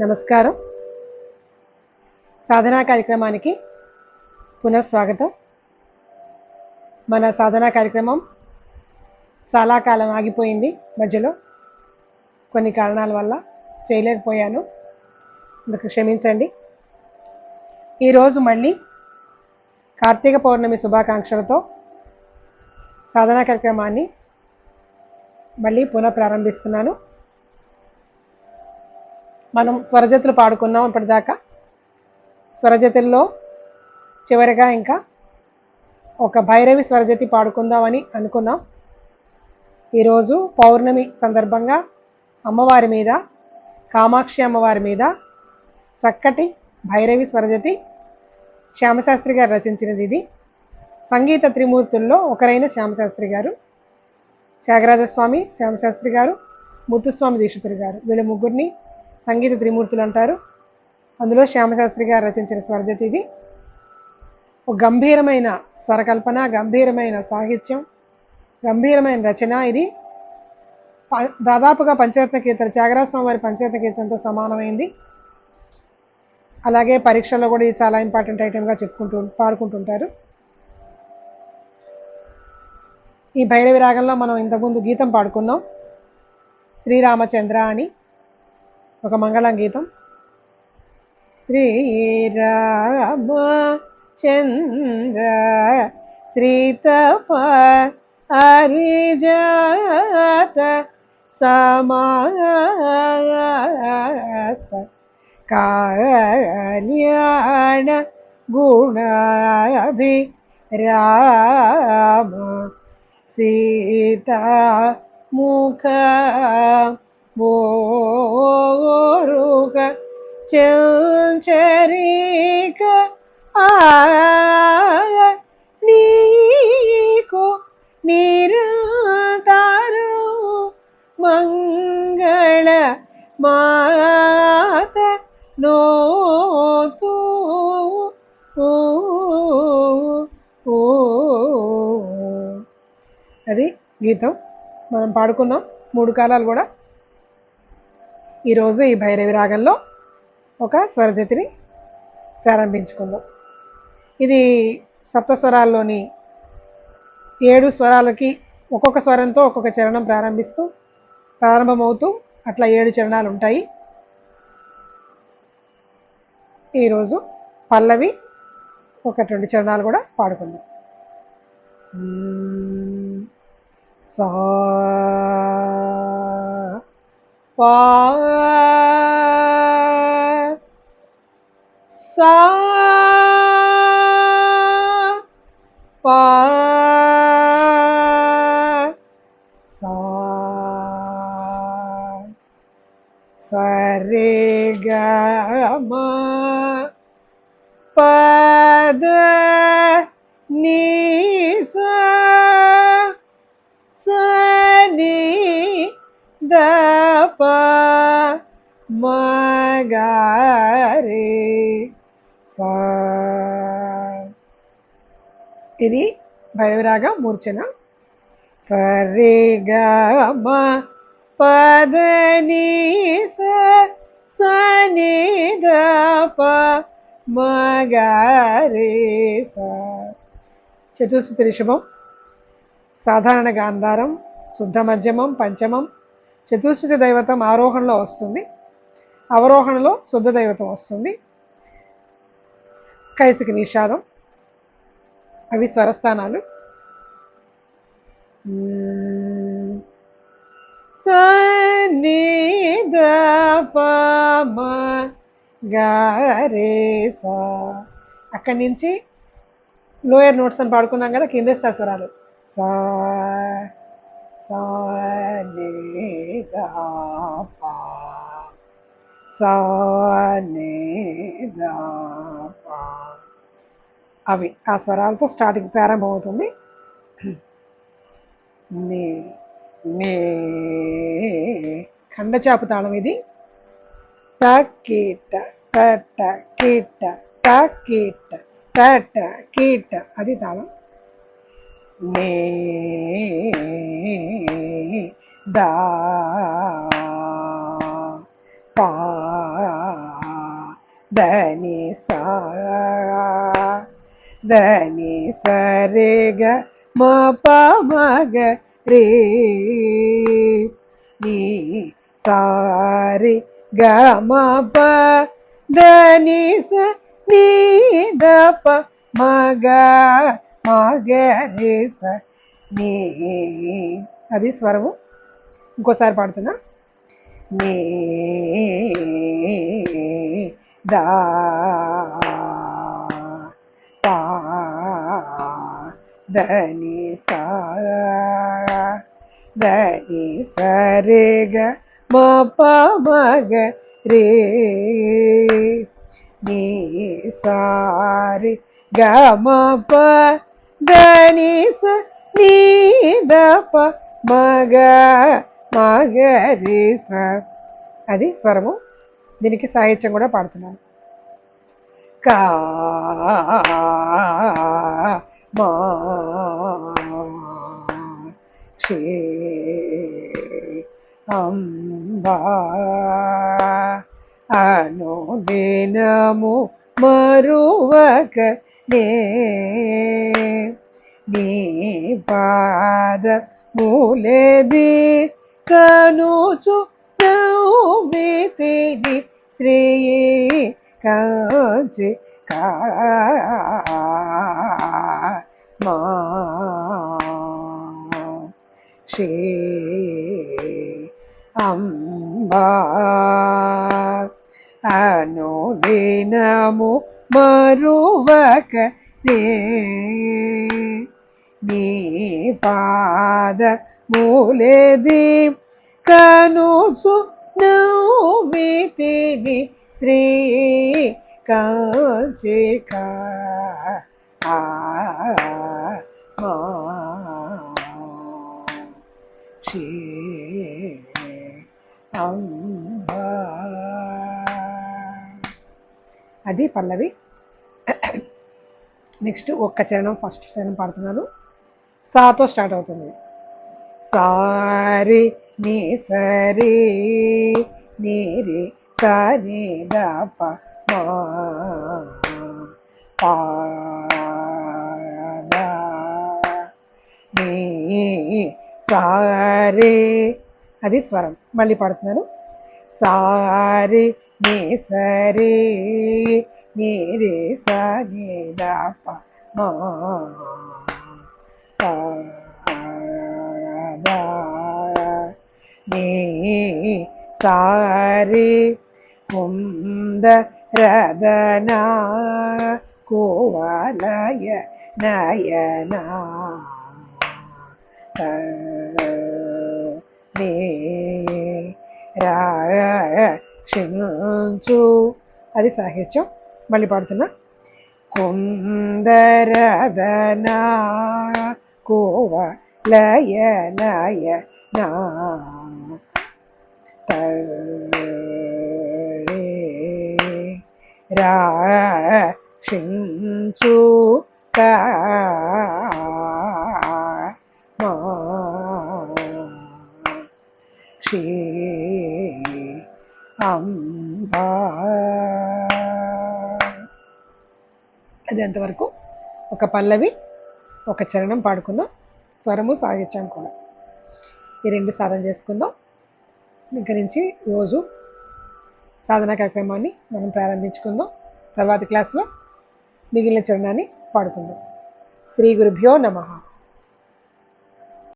నమస్కారం. సాధనా కార్యక్రమానికి పునఃస్వాగతం మన సాధనా కార్యక్రమం చాలా కాలం ఆగిపోయింది మధ్యలో. కొన్ని కారణాల వల్ల చేయలేకపోయాను. అందుకు క్షమించండి. ఈరోజు మళ్ళీ కార్తీక పౌర్ణమి శుభాకాంక్షలతో సాధనా కార్యక్రమాన్ని మళ్ళీ పునః ప్రారంభిస్తున్నాను. మనం స్వరజతులు పాడుకున్నాం ఇప్పటిదాకా. స్వరజతుల్లో చివరిగా ఇంకా ఒక భైరవి స్వరజతి పాడుకుందామని అనుకున్నాం. ఈరోజు పౌర్ణమి సందర్భంగా అమ్మవారి మీద కామాక్షి అమ్మవారి మీద చక్కటి భైరవి స్వరజతి శ్యామశాస్త్రి గారు రచించినది ఇది. సంగీత త్రిమూర్తుల్లో ఒకరైన శ్యామశాస్త్రి గారు త్యాగరాజస్వామి శ్యామశాస్త్రి గారు ముత్తుస్వామి దీక్షితులు గారు. వీళ్ళ ముగ్గురిని సంగీత త్రిమూర్తులు అంటారు. అందులో శ్యామశాస్త్రి గారు రచించిన స్వరజతి ఇది. ఒక గంభీరమైన స్వరకల్పన గంభీరమైన సాహిత్యం గంభీరమైన రచన ఇది. దాదాపుగా పంచరత్న కీర్తన త్యాగరాజస్వామి వారి పంచరత్న కీర్తనతో సమానమైంది. అలాగే పరీక్షల్లో కూడా ఇది చాలా ఇంపార్టెంట్ ఐటెంగా చెప్పుకుంటూ పాడుకుంటుంటారు. ఈ భైరవి రాగంలో మనం ఇంతకుముందు గీతం పాడుకున్నాం. శ్రీరామచంద్ర అని. ఒక మంగళం గీతం శ్రీరామ చంద్ర శ్రీతప హరిజాత సమాస కళ్యాణ గుణాభి రామ సీతా ముఖ మోరుక చంచరిక నీకు నిరంతరం మంగళ మాత నోతు. అది గీతం. మనం పాడుకున్నాం మూడు కాలాలు కూడా. ఈరోజు ఈ భైరవి రాగంలో ఒక స్వరజతిని ప్రారంభించుకుందాం. ఇది సప్త స్వరాల్లోని ఏడు స్వరాలకి ఒక్కొక్క స్వరంతో ఒక్కొక్క చరణం ప్రారంభిస్తూ ప్రారంభమవుతూ అట్లా ఏడు చరణాలు ఉంటాయి ఈరోజు పల్లవి ఒక రెండు చరణాలు కూడా పాడుకుందాం. సా సా పా సా పా సా సరే గ మ పద నీ సా సని ద ప మ గ రే సా ఇది భైరవిరాగ మూర్ఛన. సరే గ మ స సని గప ప మ రే రిషభం సాధారణ గాంధారం శుద్ధ మధ్యమం పంచమం. చతుర్శుతి దైవతం ఆరోహణలో వస్తుంది. అవరోహణలో శుద్ధ దైవతం వస్తుంది. కైసికి నిషాదం. అవి స్వరస్థానాలు. మ్మ్. సని ద రే సా అక్కడి నుంచి లోయర్ నోట్స్ అని పాడుకున్నాం కదా కింద స్వరాలు సా సా ని ద సా అవి ఆ స్వరాలతో స్టార్టింగ్ ప్రారంభమవుతుంది. నే నే ఖండచాపు తాళం ఇది. ట కీట ట కీట ట కీట ట కీట అది తాళం. నే దా పా దని సా దని సరే గ మ మగ రే నీ సారి గ మ ప. దని స నీ ద ప. మగ మగ రే స నీ. అది స్వరము. ఇంకోసారి పాడుతున్నా. నీ దా దని సారా దని సరే గ మ మగ రే. నీ సారి గ మ ప దని స నీ ద ప మగ మగ రే స. అది స్వరము. దీనికి సాహిత్యం కూడా పాడుతున్నాను. కా మా క్షే అంబా అనుదినము మరువక నే నీ పాద మూలది కనుచు నౌమితిని శ్రీ శ్రీ అంబా అనుదినము మరువక నే నీ పాద మూలది కనుచు నౌమితిని శ్రీ కాంచికా మా శ్రీ అంబా అది పల్లవి. నెక్స్ట్ ఒక్క చరణం ఫస్ట్ చరణం పాడుతున్నాను. సాతో స్టార్ట్ అవుతుంది. సారి నీ సరి నీ రే దప నీ మా పా నీ సారే. అది స్వరం. మళ్ళీ పాడుతున్నాను. సారి నీ సరే నీ రే సా నీ దాప మా నీ సారి. కుంద రదనా కోవలయ నయనా. నే రాక్షించు అది సాహిత్యం మళ్ళీ పాడుతున్నా కుందరదనా కోవ ఒక పల్లవి ఒక చరణం పాడుకుందాం. స్వరము సాహిత్యం కూడా. ఈ రెండు సాధన చేసుకుందాం. ఇంక నుంచి రోజు సాధన కార్యక్రమాన్ని మనం ప్రారంభించుకుందాం. తర్వాతి క్లాస్లో మిగిలిన చరణాన్ని పాడుకుందాం. శ్రీ గురుభ్యో నమహా